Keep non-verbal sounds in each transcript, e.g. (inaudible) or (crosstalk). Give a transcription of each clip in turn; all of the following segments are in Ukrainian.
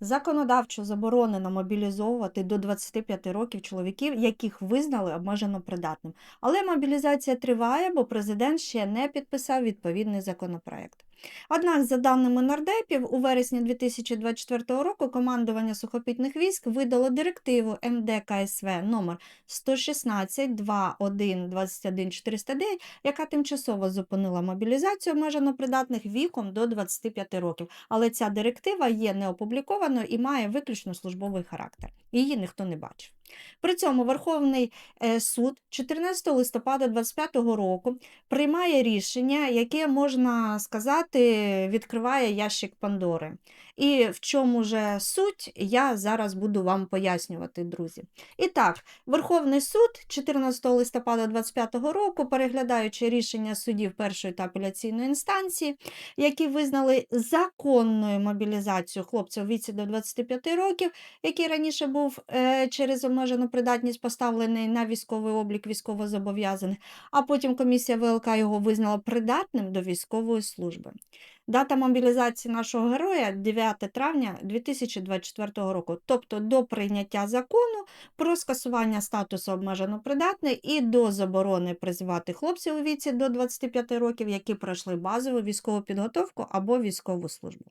Законодавчо заборонено мобілізовувати до 25 років чоловіків, яких визнали обмежено придатним. Але мобілізація триває, бо президент ще не підписав відповідний законопроект. Однак, за даними нардепів, у вересні 2024 року командування сухопутних військ видало директиву МДКСВ номер 116 21 21 409, яка тимчасово зупинила мобілізацію обмежено придатних віком до 25 років. Але ця директива є неопублікованою і має виключно службовий характер. Її ніхто не бачив. При цьому Верховний е, суд 14 листопада 2025 року приймає рішення, яке можна сказати, відкриває ящик Пандори. І в чому же суть, я зараз буду вам пояснювати, друзі. І так, Верховний суд 14 листопада 2025 року, переглядаючи рішення судів першої та апеляційної інстанції, які визнали законною мобілізацію хлопців віці до 25 років, який раніше був е, через обмежену придатність поставлений на військовий облік військовозобов'язаних, а потім комісія ВЛК його визнала придатним до військової служби. Дата мобілізації нашого героя 9 травня 2024 року, тобто до прийняття закону про скасування статусу обмежено придатний і до заборони призивати хлопців у віці до 25 років, які пройшли базову військову підготовку або військову службу.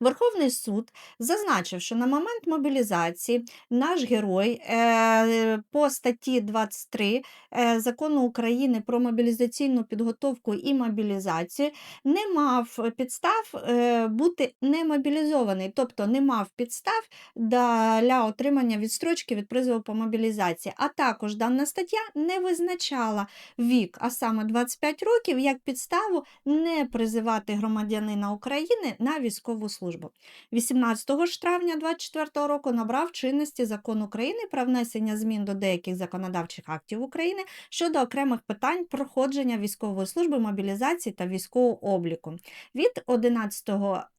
Верховний суд зазначив, що на момент мобілізації наш герой е, по статті 23 е, закону України про мобілізаційну підготовку і мобілізацію не мав підстав е, бути немобілізований, тобто не мав підстав для отримання відстрочки від призову по мобілізації. А також дана стаття не визначала вік, а саме 25 років, як підставу не призивати громадянина України на військову службу. 18 ж травня 2024 року набрав чинності закон України про внесення змін до деяких законодавчих актів України щодо окремих питань проходження військової служби, мобілізації та військового обліку від 11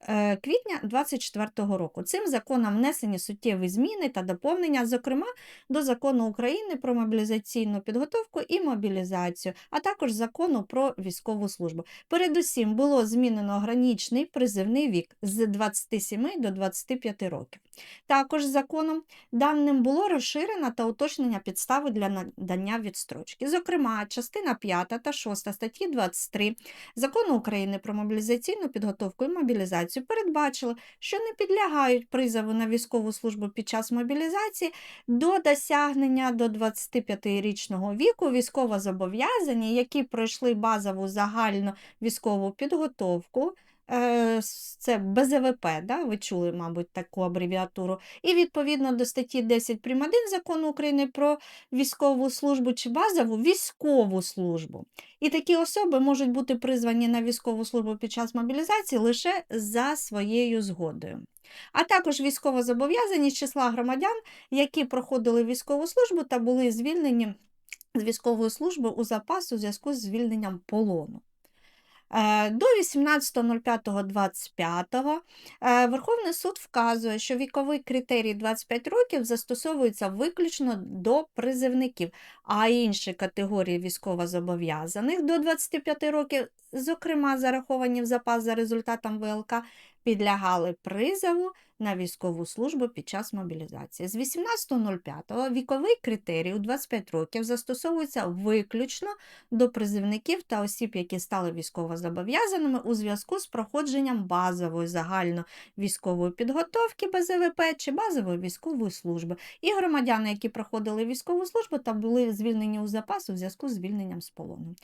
е, квітня 2024 року. Цим законом внесені суттєві зміни та доповнення, зокрема до закону України про мобілізаційну підготовку і мобілізацію, а також закону про військову службу. Передусім було змінено граничний призивний вік з 27 до 25 років. Також законом даним було розширено та уточнення підстави для надання відстрочки. Зокрема, частина 5 та 6 статті 23 закону України про мобілізаційну підготовку і мобілізацію передбачили, що не підлягають призову на військову службу під час мобілізації до досягнення до 25-річного віку військовозобов'язані, які пройшли базову загальну військову підготовку. Е, це БЗВП, да? ви чули, мабуть, таку абревіатуру. І відповідно до статті 10 прим. 1 закону України про військову службу чи базову військову службу. І такі особи можуть бути призвані на військову службу під час мобілізації лише за своєю згодою. А також військовозобов'язані з числа громадян, які проходили військову службу та були звільнені з військової служби у запас у зв'язку з звільненням полону. Е, до 18.05.25 е, Верховний суд вказує, що віковий критерій 25 років застосовується виключно до призивників, а інші категорії військовозобов'язаних до 25 років, зокрема зараховані в запас за результатом ВЛК, підлягали призову на військову службу під час мобілізації. З 18.05 віковий критерій у 25 років застосовується виключно до призивників та осіб, які стали військовозобов'язаними у зв'язку з проходженням базової загальновійськової підготовки БЗВП чи базової військової служби, і громадяни, які проходили військову службу та були звільнені у запас у зв'язку з звільненням з полону.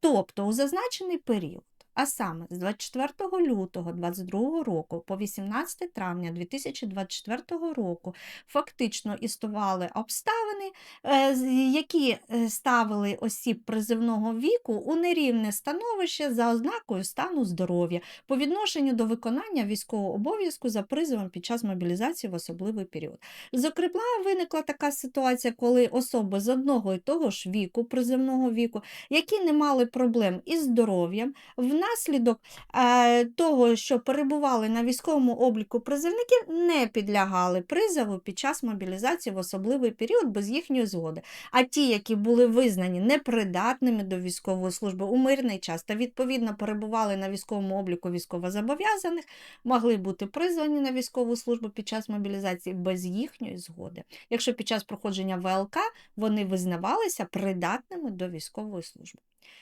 Тобто у зазначений період а саме з 24 лютого 2022 року по 18 травня 2024 року фактично існували обставини, е, які е, ставили осіб призивного віку у нерівне становище за ознакою стану здоров'я по відношенню до виконання військового обов'язку за призовом під час мобілізації в особливий період. Зокрема, виникла така ситуація, коли особи з одного і того ж віку, призивного віку, які не мали проблем із здоров'ям, в внаслідок е, того, що перебували на військовому обліку призовників, не підлягали призову під час мобілізації в особливий період без їхньої згоди. А ті, які були визнані непридатними до військової служби у мирний час та відповідно перебували на військовому обліку військовозобов'язаних, могли бути призвані на військову службу під час мобілізації без їхньої згоди. Якщо під час проходження ВЛК вони визнавалися придатними до військової служби.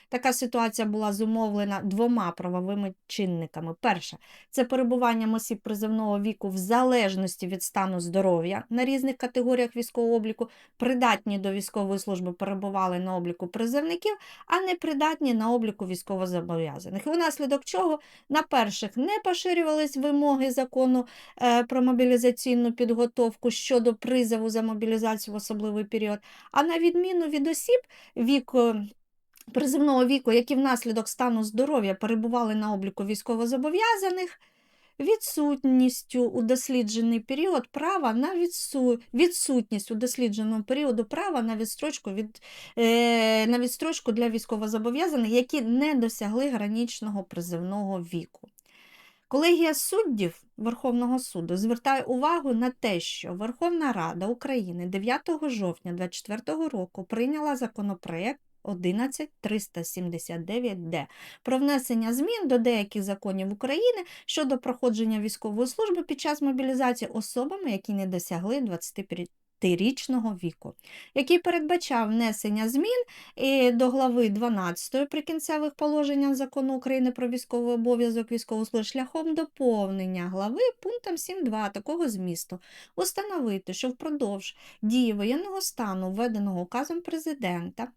Така ситуація була зумовлена двома правовими чинниками. Перше це перебуванням осіб призовного віку в залежності від стану здоров'я на різних категоріях військового обліку, придатні до військової служби перебували на обліку призовників, а не придатні на обліку військовозобов'язаних. І внаслідок чого на перших не поширювались вимоги закону е, про мобілізаційну підготовку щодо призову за мобілізацію в особливий період, а на відміну від осіб віку. Приземного віку, які внаслідок стану здоров'я перебували на обліку військовозобов'язаних, відсутністю у досліджений період права на відсу... відсутність у дослідженому періоду права на відстрочку від... е... на відстрочку для військовозобов'язаних, які не досягли гранічного призивного віку. Колегія суддів Верховного суду звертає увагу на те, що Верховна Рада України 9 жовтня 2024 року прийняла законопроект 11379Д про внесення змін до деяких законів України щодо проходження військової служби під час мобілізації особами, які не досягли 25 річного віку, який передбачав внесення змін до глави 12 прикінцевих положень закону України про військовий обов'язок військової служби шляхом доповнення глави пунктом 7.2 такого змісту, установити, що впродовж дії воєнного стану, введеного указом президента,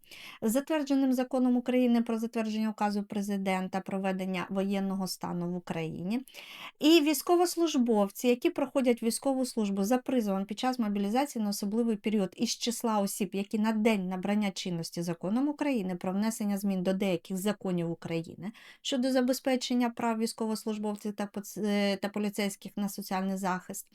затвердженим законом України про затвердження указу президента про введення воєнного стану в Україні, і військовослужбовці, які проходять військову службу за призовом під час мобілізації на особливий період із числа осіб, які на день набрання чинності законом України про внесення змін до деяких законів України щодо забезпечення прав військовослужбовців та е, та поліцейських на соціальний захист,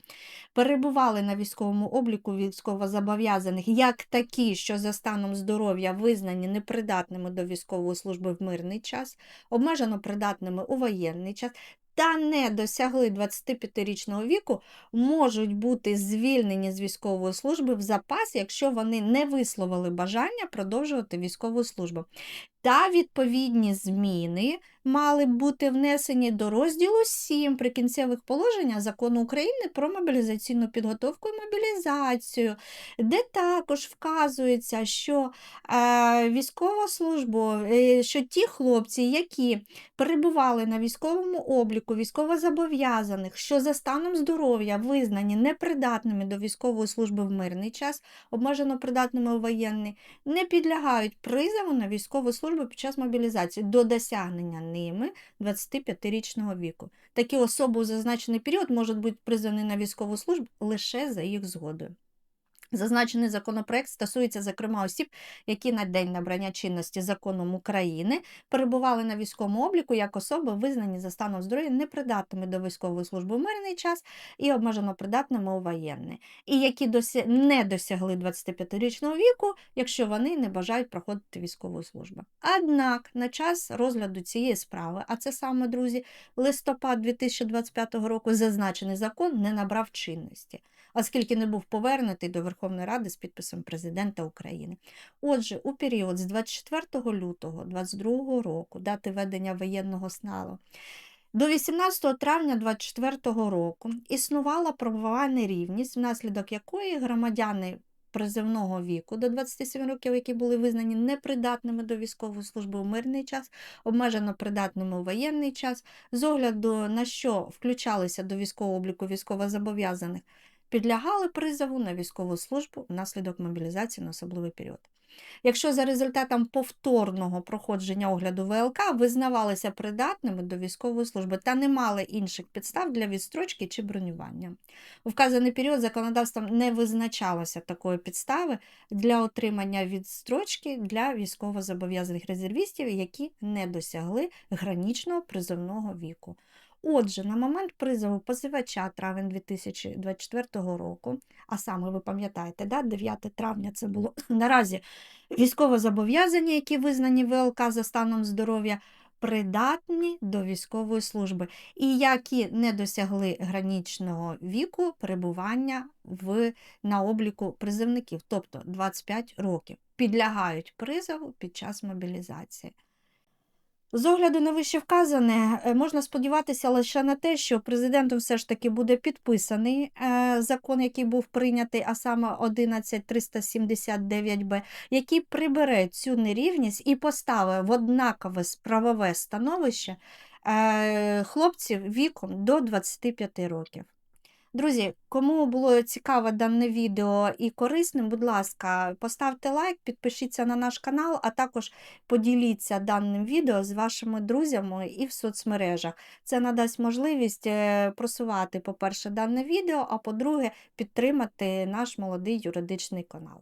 перебували на військовому обліку військовозобов'язаних як такі, що за станом здоров'я визнані непридатними до військової служби в мирний час, обмежено придатними у воєнний час та не досягли 25-річного віку, можуть бути звільнені з військової служби в запас, якщо вони не висловили бажання продовжувати військову службу. Та відповідні зміни мали б бути внесені до розділу 7 прикінцевих положення закону України про мобілізаційну підготовку і мобілізацію, де також вказується, що е, військова служба, е, що ті хлопці, які перебували на військовому обліку, військовозобов'язаних, що за станом здоров'я визнані непридатними до військової служби в мирний час, обмежено придатними у воєнний, не підлягають призову на військову службу під час мобілізації до досягнення ними 25-річного віку. Такі особи у зазначений період можуть бути призвані на військову службу лише за їх згодою. Зазначений законопроект стосується, зокрема, осіб, які на день набрання чинності законом України перебували на військовому обліку як особи, визнані за станом здоров'я непридатними до військової служби в мирний час і обмежено придатними у воєнний, і які досі не досягли 25-річного віку, якщо вони не бажають проходити військову службу. Однак на час розгляду цієї справи, а це саме друзі, листопад 2025 року, зазначений закон не набрав чинності оскільки не був повернутий до Верховної Ради з підписом Президента України. Отже, у період з 24 лютого 2022 року, дати ведення воєнного стану, до 18 травня 2024 року існувала правова нерівність, внаслідок якої громадяни призивного віку до 27 років, які були визнані непридатними до військової служби у мирний час, обмежено придатними у воєнний час, з огляду на що включалися до військового обліку військовозобов'язаних підлягали призову на військову службу внаслідок мобілізації на особливий період. Якщо за результатом повторного проходження огляду ВЛК визнавалися придатними до військової служби та не мали інших підстав для відстрочки чи бронювання. У вказаний період законодавством не визначалося такої підстави для отримання відстрочки для військовозобов'язаних резервістів, які не досягли гранічного призовного віку. Отже, на момент призову позивача травень 2024 року, а саме ви пам'ятаєте, да, 9 травня це було (clears throat) наразі військовозобов'язані, які визнані ВЛК за станом здоров'я, придатні до військової служби, і які не досягли гранічного віку перебування в, на обліку призовників, тобто 25 років, підлягають призову під час мобілізації. З огляду на вище вказане, е, можна сподіватися лише на те, що президентом все ж таки буде підписаний е, закон, який був прийнятий, а саме 11379б, який прибере цю нерівність і поставить в однакове правове становище е, хлопців віком до 25 років. Друзі, кому було цікаво дане відео і корисним, будь ласка, поставте лайк, підпишіться на наш канал, а також поділіться даним відео з вашими друзями і в соцмережах. Це надасть можливість е, просувати, по-перше, дане відео, а по-друге, підтримати наш молодий юридичний канал.